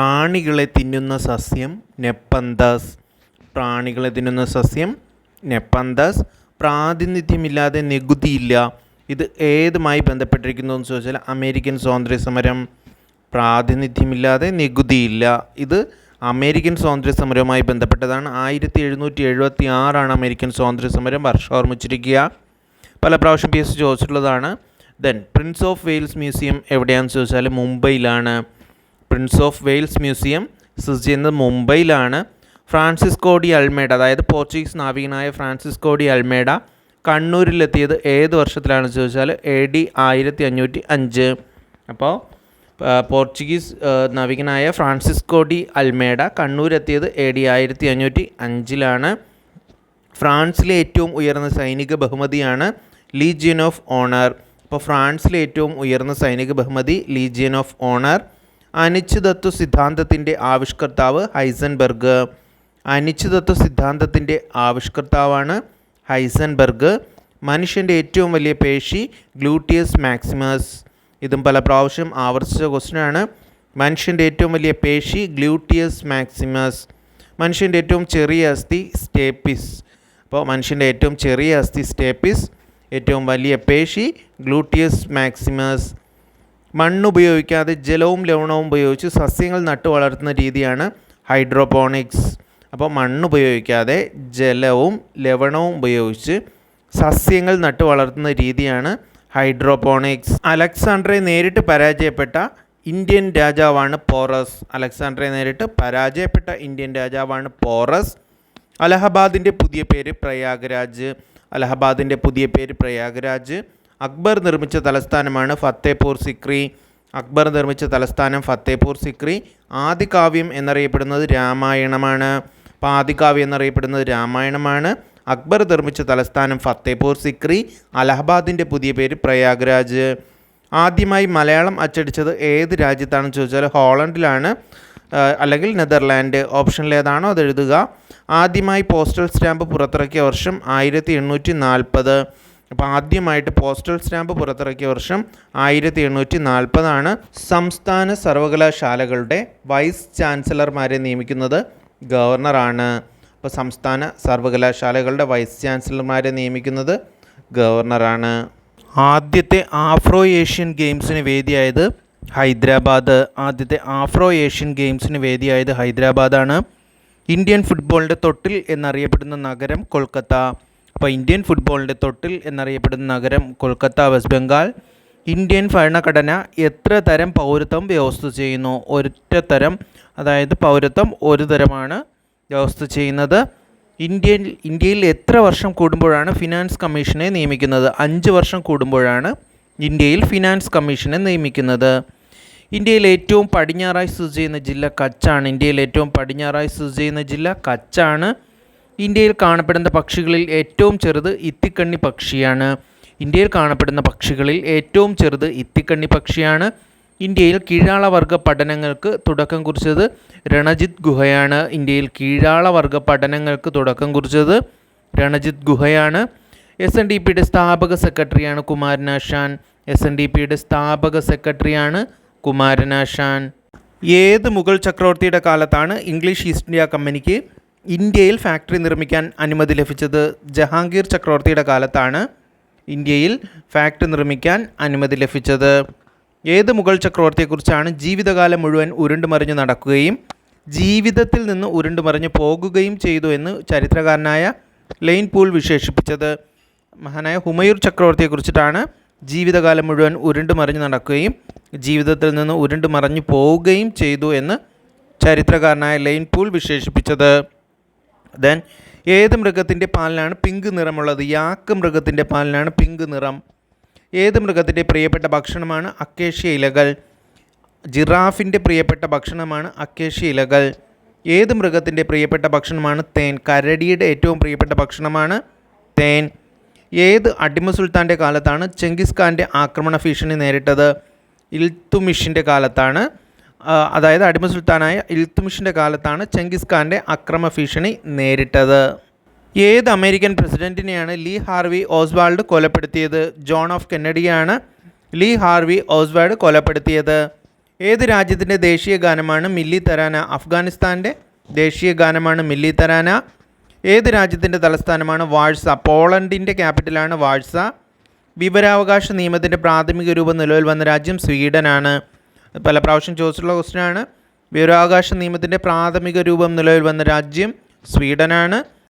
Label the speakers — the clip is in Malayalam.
Speaker 1: പ്രാണികളെ തിന്നുന്ന സസ്യം നെപ്പന്തസ്. പ്രാണികളെ തിന്നുന്ന സസ്യം നെപ്പന്തസ്. പ്രാതിനിധ്യമില്ലാതെ നികുതിയില്ല. ഇത് ഏതുമായി ബന്ധപ്പെട്ടിരിക്കുന്നു എന്ന് ചോദിച്ചാൽ അമേരിക്കൻ സ്വാതന്ത്ര്യ സമരം പ്രാതിനിധ്യമില്ലാതെ നികുതിയില്ല. ഇത് അമേരിക്കൻ സ്വാതന്ത്ര്യ സമരവുമായി ബന്ധപ്പെട്ടതാണ്. ആയിരത്തി എഴുന്നൂറ്റി എഴുപത്തി ആറാണ് അമേരിക്കൻ സ്വാതന്ത്ര്യ സമരം വർഷം ഓർമ്മിച്ചിരിക്കുക. പല പ്രാവശ്യം P S ചോദിച്ചിട്ടുള്ളതാണ്. Then Prince of Wales museum എവിടെയാണെന്ന് ചോദിച്ചാൽ മുംബൈയിലാണ്. പ്രിൻസ് ഓഫ് വെയിൽസ് മ്യൂസിയം സ്ഥിതി ചെയ്യുന്നത് മുംബൈയിലാണ്. ഫ്രാൻസിസ്കോ ഡി അൽമേഡ അതായത് പോർച്ചുഗീസ് നാവികനായ ഫ്രാൻസിസ്കോ ഡി അൽമേഡ കണ്ണൂരിലെത്തിയത് ഏത് വർഷത്തിലാണെന്ന് ചോദിച്ചാൽ എ ഡി ആയിരത്തി അഞ്ഞൂറ്റി അഞ്ച് അപ്പോൾ പോർച്ചുഗീസ് നാവികനായ ഫ്രാൻസിസ്കോ ഡി അൽമേഡ കണ്ണൂരെത്തിയത് എ ഡി ആയിരത്തി അഞ്ഞൂറ്റി അഞ്ചിലാണ് ഫ്രാൻസിലെ ഏറ്റവും ഉയർന്ന സൈനിക ബഹുമതിയാണ് ലീജിയൻ ഓഫ് ഓണർ അപ്പോൾ ഫ്രാൻസിലെ ഏറ്റവും ഉയർന്ന സൈനിക ബഹുമതി ലീജിയൻ ഓഫ് ഓണർ അനിശ്ചിതത്വ സിദ്ധാന്തത്തിന്റെ ആവിഷ്കർത്താവ് ഹൈസൻബർഗ്. അനിശ്ചിതത്വ സിദ്ധാന്തത്തിന്റെ ആവിഷ്കർത്താവാണ് ഹൈസൻബർഗ്. മനുഷ്യന്റെ ഏറ്റവും വലിയ പേശി ഗ്ലൂട്ടിയസ് മാക്സിമസ്. ഇതും പല പ്രാവശ്യം ആവർത്തിച്ച ക്വസ്റ്റ്യനാണ് മനുഷ്യന്റെ ഏറ്റവും വലിയ പേശി ഗ്ലൂട്ടിയസ് മാക്സിമസ്. മനുഷ്യന്റെ ഏറ്റവും ചെറിയ അസ്ഥി സ്റ്റേപ്പിസ്. അപ്പോൾ മനുഷ്യന്റെ ഏറ്റവും ചെറിയ അസ്ഥി സ്റ്റേപ്പിസ് ഏറ്റവും വലിയ പേശി ഗ്ലൂട്ടിയസ് മാക്സിമസ്. മണ്ണ് ഉപയോഗിക്കാതെ ജലവും ലവണവും ഉപയോഗിച്ച് സസ്യങ്ങൾ നട്ടു വളർത്തുന്ന രീതിയാണ് ഹൈഡ്രോപോണിക്സ്. അപ്പോൾ മണ്ണുപയോഗിക്കാതെ ജലവും ലവണവും ഉപയോഗിച്ച് സസ്യങ്ങൾ നട്ടു വളർത്തുന്ന രീതിയാണ് ഹൈഡ്രോപോണിക്സ്. അലക്സാണ്ടറെ നേരിട്ട് പരാജയപ്പെട്ട ഇന്ത്യൻ രാജാവാണ് പോറസ്. അലക്സാണ്ടറെ നേരിട്ട് പരാജയപ്പെട്ട ഇന്ത്യൻ രാജാവാണ് പോറസ്. അലഹബാദിന്റെ പുതിയ പേര് പ്രയാഗ്രാജ്. അലഹബാദിന്റെ പുതിയ പേര് പ്രയാഗ്രാജ്. അക്ബർ നിർമ്മിച്ച തലസ്ഥാനമാണ് ഫത്തേപൂർ സിക്രി. അക്ബർ നിർമ്മിച്ച തലസ്ഥാനം ഫത്തേപൂർ സിക്രി. ആദികാവ്യം എന്നറിയപ്പെടുന്നത് രാമായണമാണ്. അപ്പോൾ ആദികാവ്യം എന്നറിയപ്പെടുന്നത് രാമായണമാണ്. അക്ബർ നിർമ്മിച്ച തലസ്ഥാനം ഫത്തേപൂർ സിക്രി. അലഹബാദിന്റെ പുതിയ പേര് പ്രയാഗ്രാജ്. ആദ്യമായി മലയാളം അച്ചടിച്ചത് ഏത് രാജ്യത്താണെന്ന് ചോദിച്ചാൽ ഹോളണ്ടിലാണ്. അല്ലെങ്കിൽ നെതർലാൻഡ്. ഓപ്ഷനിൽ ഏതാണോ അത് എഴുതുക. ആദ്യമായി പോസ്റ്റൽ സ്റ്റാമ്പ് പുറത്തിറക്കിയ വർഷം ആയിരത്തി എണ്ണൂറ്റി നാൽപ്പത്. അപ്പോൾ ആദ്യമായിട്ട് പോസ്റ്റൽ സ്റ്റാമ്പ് പുറത്തിറക്കിയ വർഷം ആയിരത്തി എണ്ണൂറ്റി നാൽപ്പതാണ് സംസ്ഥാന സർവകലാശാലകളുടെ വൈസ് ചാൻസലർമാരെ നിയമിക്കുന്നത് ഗവർണറാണ്. അപ്പോൾ സംസ്ഥാന സർവകലാശാലകളുടെ വൈസ് ചാൻസലർമാരെ നിയമിക്കുന്നത് ഗവർണറാണ്. ആദ്യത്തെ ആഫ്രോ ഏഷ്യൻ ഗെയിംസിന് വേദിയായത് ഹൈദരാബാദ്. ആദ്യത്തെ ആഫ്രോ ഏഷ്യൻ ഗെയിംസിന് വേദിയായത് ഹൈദരാബാദാണ്. ഇന്ത്യൻ ഫുട്ബോളിന്റെ തൊട്ടിൽ എന്നറിയപ്പെടുന്ന നഗരം കൊൽക്കത്ത. അപ്പോൾ ഇന്ത്യൻ ഫുട്ബോളിന്റെ തൊട്ടിൽ എന്നറിയപ്പെടുന്ന നഗരം കൊൽക്കത്ത വെസ്റ്റ് ബംഗാൾ ഇന്ത്യൻ ഭരണഘടന എത്ര തരം പൗരത്വം വ്യവസ്ഥ ചെയ്യുന്നു? ഒരൊറ്റ തരം അതായത് പൗരത്വം ഒരു തരമാണ് വ്യവസ്ഥ ചെയ്യുന്നത്. ഇന്ത്യയിൽ ഇന്ത്യയിൽ എത്ര വർഷം കൂടുമ്പോഴാണ് ഫിനാൻസ് കമ്മീഷനെ നിയമിക്കുന്നത്? അഞ്ച് വർഷം കൂടുമ്പോഴാണ് ഇന്ത്യയിൽ ഫിനാൻസ് കമ്മീഷനെ നിയമിക്കുന്നത്. ഇന്ത്യയിൽ ഏറ്റവും പടിഞ്ഞാറായി സ്ഥിതി ചെയ്യുന്ന ജില്ല കച്ചാണ്. ഇന്ത്യയിൽ ഏറ്റവും പടിഞ്ഞാറായി സ്ഥിതി ചെയ്യുന്ന ജില്ല കച്ചാണ്. ഇന്ത്യയിൽ കാണപ്പെടുന്ന പക്ഷികളിൽ ഏറ്റവും ചെറുത് ഇത്തിക്കണ്ണി പക്ഷിയാണ്. ഇന്ത്യയിൽ കാണപ്പെടുന്ന പക്ഷികളിൽ ഏറ്റവും ചെറുത് ഇത്തിക്കണ്ണി പക്ഷിയാണ്. ഇന്ത്യയിൽ കീഴാളവർഗ പഠനങ്ങൾക്ക് തുടക്കം കുറിച്ചത് രണജിത് ഗുഹയാണ്. ഇന്ത്യയിൽ കീഴാളവർഗ പഠനങ്ങൾക്ക് തുടക്കം കുറിച്ചത് രണജിത് ഗുഹയാണ്. എസ് എൻ ഡി പിയുടെ സ്ഥാപക സെക്രട്ടറിയാണ് കുമാരനാശാൻ. എസ് എൻ ഡി പിയുടെ സ്ഥാപക സെക്രട്ടറിയാണ് കുമാരനാശാൻ. ഏത് മുഗൾ ചക്രവർത്തിയുടെ കാലത്താണ് ഇംഗ്ലീഷ് ഈസ്റ്റ് ഇന്ത്യ കമ്പനിക്ക് ഇന്ത്യയിൽ ഫാക്ടറി നിർമ്മിക്കാൻ അനുമതി ലഭിച്ചത് ജഹാംഗീർ ചക്രവർത്തിയുടെ കാലത്താണ് ഇന്ത്യയിൽ ഫാക്ടറി നിർമ്മിക്കാൻ അനുമതി ലഭിച്ചത്. ഏത് മുഗൾ ചക്രവർത്തിയെക്കുറിച്ചാണ് ജീവിതകാലം മുഴുവൻ ഉരുണ്ടുമറിഞ്ഞു നടക്കുകയും ജീവിതത്തിൽ നിന്ന് ഉരുണ്ടുമറിഞ്ഞ് പോകുകയും ചെയ്തു എന്ന് ചരിത്രകാരനായ ലെയിൻ പൂൾ വിശേഷിപ്പിച്ചത്. മഹാനായ ഹുമയൂർ ചക്രവർത്തിയെക്കുറിച്ചിട്ടാണ് ജീവിതകാലം മുഴുവൻ ഉരുണ്ടുമറിഞ്ഞു നടക്കുകയും ജീവിതത്തിൽ നിന്ന് ഉരുണ്ടുമറിഞ്ഞു പോവുകയും ചെയ്തു എന്ന് ചരിത്രകാരനായ ലെയിൻ പൂൾ വിശേഷിപ്പിച്ചത്. ദെൻ ഏത് മൃഗത്തിന്റെ പാലിനാണ് പിങ്ക് നിറമുള്ളത്? യാക്ക് മൃഗത്തിന്റെ പാലിനാണ് പിങ്ക് നിറം. ഏത് മൃഗത്തിന്റെ പ്രിയപ്പെട്ട ഭക്ഷണമാണ്? അക്കേഷ്യ ഇലകൾ. ജിറാഫിന്റെ പ്രിയപ്പെട്ട ഭക്ഷണമാണ് അക്കേഷ്യ ഇലകൾ. ഏത് മൃഗത്തിന്റെ പ്രിയപ്പെട്ട ഭക്ഷണമാണ് തേൻ? കരടിയുടെ ഏറ്റവും പ്രിയപ്പെട്ട ഭക്ഷണമാണ് തേൻ. ഏത് അടിമ സുൽത്താന്റെ കാലത്താണ് ചെങ്കിസ് ഖാന്റെ ആക്രമണ ഭീഷണി നേരിട്ടത്? ഇൽത്തുമിഷിന്റെ കാലത്താണ് അതായത് അടിമ സുൽത്താനായ ഇൽത്തുമിഷിന്റെ കാലത്താണ് ചെങ്കിസ് ഖാന്റെ അക്രമ ഭീഷണി നേരിട്ടത്. ഏത് അമേരിക്കൻ പ്രസിഡന്റിനെയാണ് ലീ ഹാർവി ഓസ്വാൾഡ് കൊലപ്പെടുത്തിയത്? ജോൺ ഓഫ് കെന്നഡിയാണ് ലീ ഹാർവി ഓസ്വാൾഡ് കൊലപ്പെടുത്തിയത്. ഏത് രാജ്യത്തിന്റെ ദേശീയ ഗാനമാണ് മില്ലി തരാന? അഫ്ഗാനിസ്ഥാന്റെ ദേശീയ ഗാനമാണ് മില്ലി തരാന. ഏത് രാജ്യത്തിന്റെ തലസ്ഥാനമാണ് വാഴ്സ? പോളണ്ടിന്റെ ക്യാപിറ്റലാണ് വാഴ്സ. വിവരാവകാശ നിയമത്തിന്റെ പ്രാഥമിക രൂപം നിലവിൽ വന്ന രാജ്യം സ്വീഡനാണ്. പല പ്രാവശ്യം ചോദിച്ചിട്ടുള്ള ക്വസ്റ്റ്യനാണ് വിവരാവകാശ നിയമത്തിന്റെ പ്രാഥമിക രൂപം നിലവിൽ വന്ന രാജ്യം സ്വീഡനാണ്.